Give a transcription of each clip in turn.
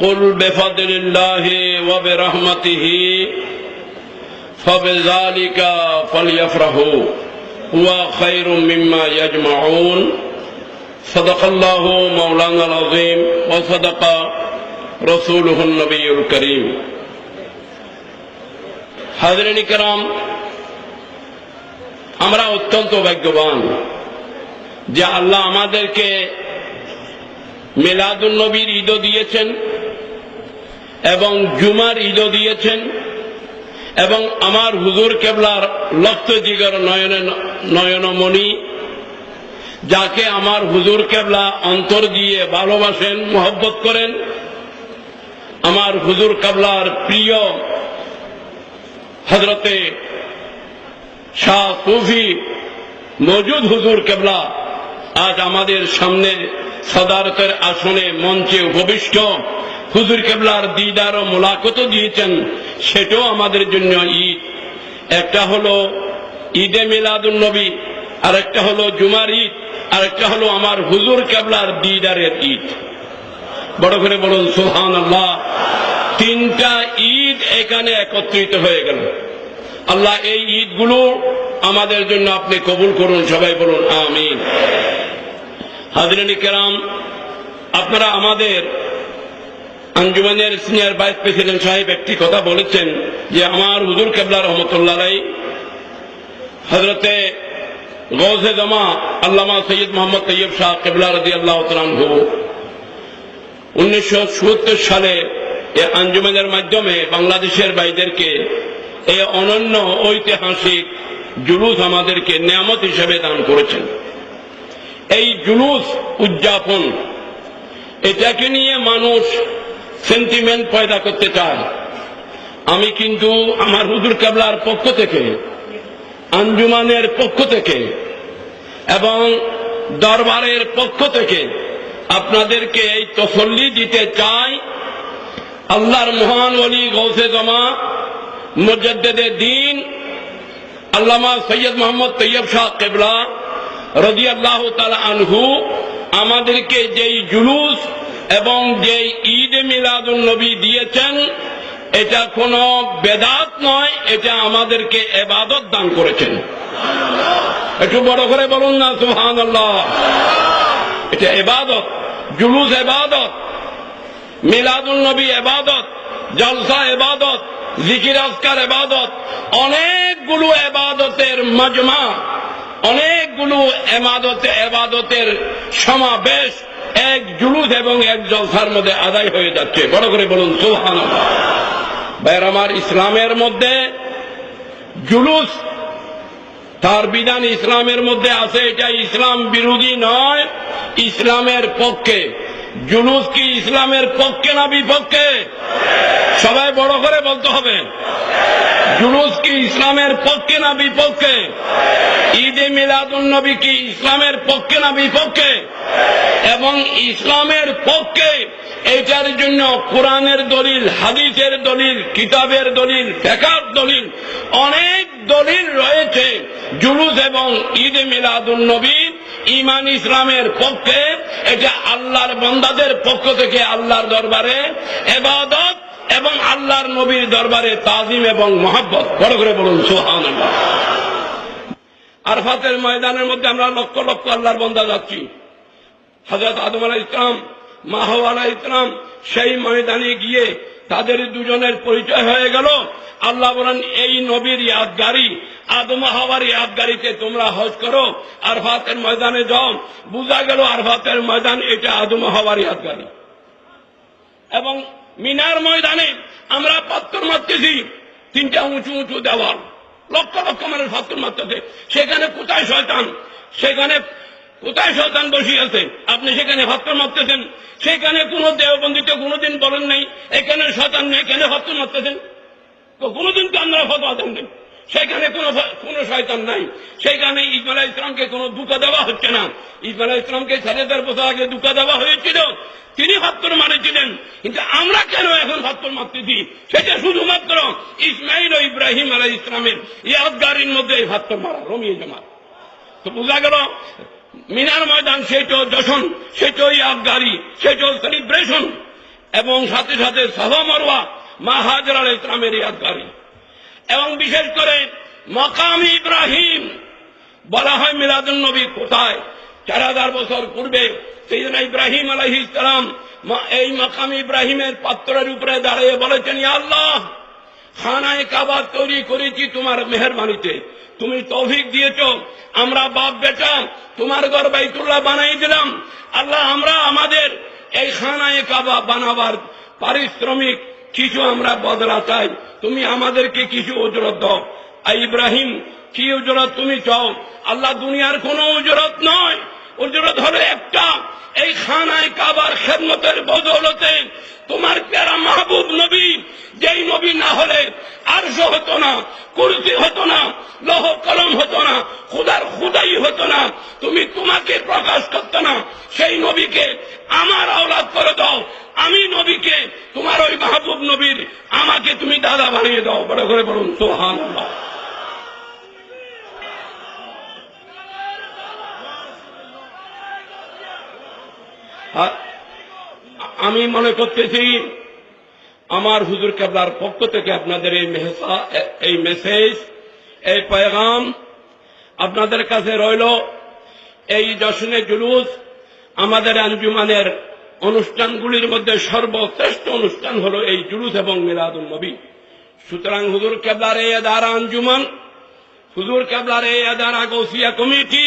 قل بفضل الله وبرحمته فبذلك فليفرحوا هو خير مما يجمعون صدق الله مولانا العظيم وصدق رسوله النبي الكريم হাজরিন کرام আমরা অত্যন্ত ভাগ্যবান যে আল্লাহ আমাদেরকে মেলাদুল নবীর ঈদও দিয়েছেন এবং জুমার ঈদও দিয়েছেন এবং আমার হুজুর কেবলার লক্ষ জিগর নয়ন নয়নমণি, যাকে আমার হুজুর কেবলা অন্তর দিয়ে ভালোবাসেন, মোহব্বত করেন, আমার হুজুর কেবলার প্রিয় হজরতে শাহ সুফি মজুদ হুজুর কেবলা আজ আমাদের সামনে সদারতের আসনে মঞ্চে উপবিষ্ট হুজুর কেবলার দিদার ও মোলাকত দিয়েছেন, সেটাও আমাদের জন্য ঈদ। একটা হলো ঈদে মিলাদুল নবী আর একটা হলো জুমার ঈদ আর একটা হলো আমার হুজুর কেবলার দিদারের ঈদ। বড় করে বলুন সুহান আল্লাহ তিনটা ঈদ এখানে একত্রিত হয়ে গেল। আল্লাহ এই ঈদগুলো আমাদের জন্য আপনি কবুল করুন, সবাই বলুন, আমিন। হাজরানি কেরাম, আপনারা আমাদের আঞ্জুমানের সিনিয়র ভাইস প্রেসিডেন্ট সাহেব একটি কথা বলেছেন যে আমার হুজুর কেবলা রহমতুল্লাহ হজরতে গৌসে জমা আল্লামা সৈয়দ মোহাম্মদ তৈয়ব শাহ কেবলা রদি আল্লাহ তালহু উনিশশো সালে এ আঞ্জুমানের মাধ্যমে বাংলাদেশের ভাইদেরকে এই অনন্য ঐতিহাসিক জুলুস আমাদেরকে নিয়ামত হিসেবে দান করেছেন। এই জুলুস উদযাপন, এটাকে নিয়ে মানুষ সেন্টিমেন্ট পয়দা করতে চায়। আমি কিন্তু আমার হুজুর কেবলার পক্ষ থেকে, আঞ্জুমানের পক্ষ থেকে এবং দরবারের পক্ষ থেকে আপনাদেরকে এই তসল্লি দিতে চাই। আল্লাহর মহান অলি গৌসে জমা মুজদ্দেদে দিন, আল্লামা সৈয়দ মোহাম্মদ তৈয়ব শাহ কেবলা রদি আল্লাহ তালা আনহু আমাদেরকে যেই জুলুস এবং যেই ঈদ মিলাদুল নবী দিয়েছেন, এটা কোনো বেদাত নয়, এটা আমাদেরকে এবাদত দান করেছেন। একটু বড় করে বলুন না সুহান এটা এবাদত, জুলুস এবাদত মিলাদুল নবী এবাদত, জলসা এবাদত, জিকির আজকার এবাদত, অনেকগুলো এবাদতের মজমা অনেকগুলো এমাদতে, এবাদতের সমাবেশ এক জুলুস এবং এক জলসার মধ্যে আদায় হয়ে যাচ্ছে। বড় করে বলুন সুহান আমার ইসলামের মধ্যে জুলুস, তার বিধান ইসলামের মধ্যে আছে, এটা ইসলাম বিরোধী নয়, ইসলামের পক্ষে। জুলুস কি ইসলামের পক্ষে না বিপক্ষে? সবাই বড় করে বলতে হবে। জুলুস কি ইসলামের পক্ষে না বিপক্ষে? ঈদে মিলাদুল নবী কি ইসলামের পক্ষে না বিপক্ষে? এবং ইসলামের পক্ষে এটার জন্য কোরআনের দলিল, হাদিসের দলিল, কিতাবের দলিল, ফেকার দলিল অনেক দলিল রয়েছে। জুলুস এবং ঈদে মিলাদুল নবী ইমান ইসলামের পক্ষে, এটা আল্লাহর বন্দাদের পক্ষ থেকে আল্লাহর দরবারে এবাদত এবং আল্লাহর নবীর দরবারে তাজিম এবং মহাব্বত। বড় করে বলুন সোহান আরফাতের ময়দানের মধ্যে আমরা লক্ষ লক্ষ আল্লাহর বন্দা যাচ্ছি। হজরত আদম আলাহ ইসলাম মাহব আলাহ ইসলাম সেই ময়দানে গিয়ে তাদের দুজনের পরিচয় হয়ে গেল। আল্লাহ বলেন, এই নবীর ইয়াদগারি, আদম হাওয়ার ইয়াদগারিতে তোমরা হজ করো। আরফাতের ময়দানে যাও। বুঝা গেল আরফাতের ময়দান এটা আদম হাওয়ার ইয়াদগারি। এবং মিনার ময়দানে আমরা পাত্তর মারতেছি। তিনটা উঁচু উঁচু দেওয়াল। লক্ষ লক্ষ মানুষ পাত্তর মারতেছে। সেখানে কোথায় শয়তান? সেখানে কোথায় শয়তান বসিয়েছে আপনি সেখানে হত্যা মারতেছেন। সেখানে কোনো দেহবন্দিতে কোনোদিন বলেন নাই, এখানে শয়তান নেই, এখানে হত্যা মারতেছেন। তো কোনোদিন তো আমরা ফতোয়া দেন। সেখানে কোনো কোনো শয়তান নাই। সেখানে ইসমাইল ইসলামকে কোনো দুঃখা দেওয়া হচ্ছে না। ইসমাইল ইসলামকে সাড়ে চার বছর আগে দুঃখা দেওয়া হয়েছিল। তিনি হত্তর মারেছিলেন কিন্তু আমরা কেন এখন হত্তর মারতেছি সেটা শুধুমাত্র ইসমাইল ও ইব্রাহিম আলাই ইসলামের ইয়াদগারির মধ্যে এই হত্তর মারা, রমিয়ে জমা। তো বোঝা গেল, মিনার ময়দান সেটো যশন সেটো ইয়াদগারি সেটো সেলিব্রেশন এবং সাথে সাথে সাহা মারওয়া মা হাজর ইসলামের ইয়াদগারি। এবং বিশেষ করে মকাম ইব্রাহিম, বলা হয় মিলাদুল নবী কোথায়? চার হাজার বছর পূর্বে সেই সেইদিন ইব্রাহিম আলহি ইসলাম এই মকাম ইব্রাহিমের পাত্রের উপরে দাঁড়িয়ে বলেছেন আল্লাহ, খানায় কাবা তৈরি করেছি তোমার মেহরবানিতে। তুমি তৌফিক দিয়েছ, আমরা বাপ বেটা তোমার ঘর বাইতুল্লাহ বানাই দিলাম। আল্লাহ, আমরা আমাদের এই খানায় কাবা বানাবার পারিশ্রমিক কিছু আমরা বদলা চাই। তুমি আমাদেরকে কিছু অজরত দাও। ইব্রাহিম, কি উজরত তুমি চাও? আল্লাহ দুনিয়ার কোন উজরত নয়। উজরত হলো একটা, এই খানায় কাবার খেদমতের বদলতে তোমার প্যারা মাহবুব নবী, যেই নবী না হলে আরশ হতো না কুরসি হতো না, লহ কলম হতো না, খুদার খুদাই হতো না। তুমি তোমাকে প্রকাশ করতো না, সেই নবীকে আমার আওলাদ করে দাও। আমি নবীকে, তোমার ওই মাহবুব নবীর আমাকে তুমি দাদা বানিয়ে দাও। বড় করে বলুন সোহান আমি মনে করতেছি আমার হুজুর কেবলার পক্ষ থেকে আপনাদের এই এই মেসেজ, এই পয়গাম আপনাদের কাছে রইল। এই জশনে জুলুস আমাদের আঞ্জুমানের অনুষ্ঠানগুলির মধ্যে সর্বশ্রেষ্ঠ অনুষ্ঠান হলো এই জুলুস এবং মিলাদুল নবী। সুতরাং হুজুর কেবলার এই আদারা আঞ্জুমান, হুজুর কেবলার এই আদারা গৌসিয়া কমিটি,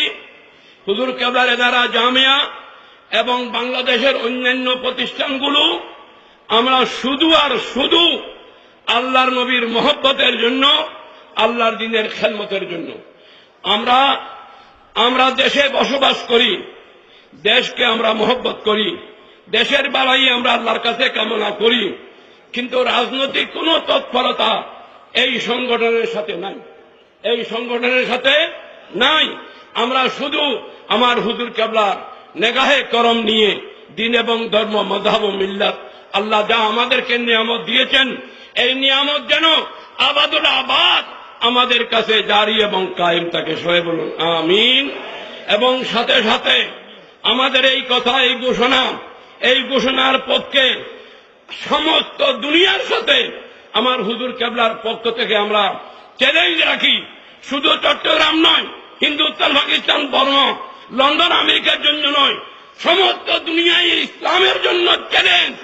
হুজুর কেবলার এদারা জামিয়া এবং বাংলাদেশের অন্যান্য প্রতিষ্ঠানগুলো আমরা শুধু আর শুধু আল্লাহর নবীর মহব্বতের জন্য, আল্লাহর দিনের খেলমতের জন্য। আমরা আমরা দেশে বসবাস করি, দেশকে আমরা মহব্বত করি, দেশের বেলাই আমরা আল্লাহর কাছে কামনা করি, কিন্তু রাজনৈতিক কোনো তৎপরতা এই সংগঠনের সাথে নাই। এই সংগঠনের সাথে নাই। আমরা শুধু আমার হুজুর কেবলার নেগাহে করম নিয়ে দিন এবং ধর্ম মধাব মিল্লাত আল্লাহ যা আমাদেরকে নিয়ামত দিয়েছেন, এই নিয়ামত যেন আবাদুল আবাদ আমাদের কাছে জারি এবং কায়েম তাকে সয়ে বলুন, আমিন। এবং সাথে সাথে আমাদের এই কথা, এই ঘোষণা, এই ঘোষণার পক্ষে সমস্ত দুনিয়ার সাথে আমার হুজুর কেবলার পক্ষ থেকে আমরা চ্যালেঞ্জ রাখি। শুধু চট্টগ্রাম নয়, হিন্দুস্তান, পাকিস্তান, বর্ম, লন্ডন, আমেরিকার জন্য নয়, সমস্ত দুনিয়ায় ইসলামের জন্য চ্যালেঞ্জ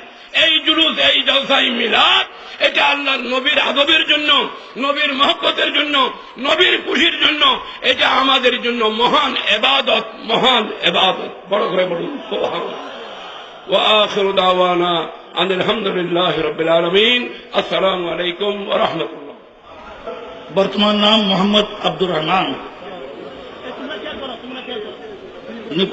এই জুলুস এই জলসাই মিলাদ এটা আল্লাহর নবীর আদবের জন্য নবীর মহব্বতের জন্য নবীর খুশির জন্য এটা আমাদের জন্য মহান এবাদত মহান এবাদত বড় করে বলুন সোহান وآخر دعوانا أن الحمد لله رب العالمين السلام عليكم ورحمة الله বর্তমান নাম মোহাম্মদ আব্দুর রহমান উনি